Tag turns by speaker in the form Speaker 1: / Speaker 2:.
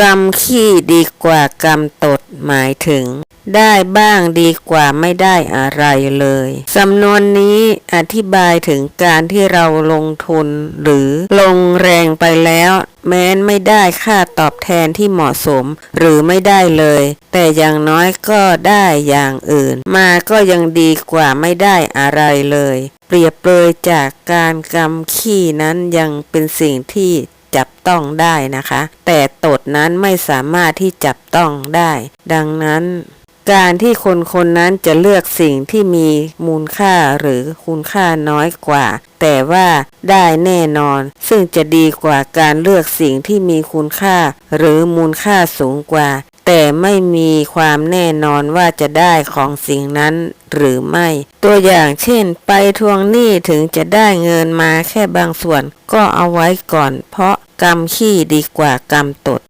Speaker 1: กรรมขี้ดีกว่ากรรมตดหมายถึง ได้บ้างดีกว่าไม่ได้อะไรเลย สำนวนนี้อธิบายถึงการที่เราลงทุน หรือลงแรงไปแล้ว แม้นไม่ได้ค่าตอบแทนที่เหมาะสม หรือไม่ได้เลย แต่อย่างน้อยก็ได้อย่างอื่น มาก็ยังดีกว่าไม่ได้อะไรเลย เปรียบเปรยจากการกำขี้นั้นยังเป็นสิ่งที่ จับต้องได้นะคะ แต่ตดนั้นไม่สามารถที่จับต้องได้ ดังนั้น การที่คนคนนั้นจะเลือกสิ่งที่มีมูลค่าหรือคุณค่าน้อยกว่า แต่ว่าได้แน่นอน ซึ่งจะดีกว่าการเลือกสิ่งที่มีคุณค่า หรือมูลค่าสูงกว่า แต่ไม่มีความแน่นอนว่าจะได้ของสิ่งนั้นหรือไม่ ตัวอย่างเช่น ไปทวงหนี้ถึงจะได้เงินมาแค่บางส่วน ก็เอาไว้ก่อน เพราะกรรมขี้ดีกว่ากรรมตด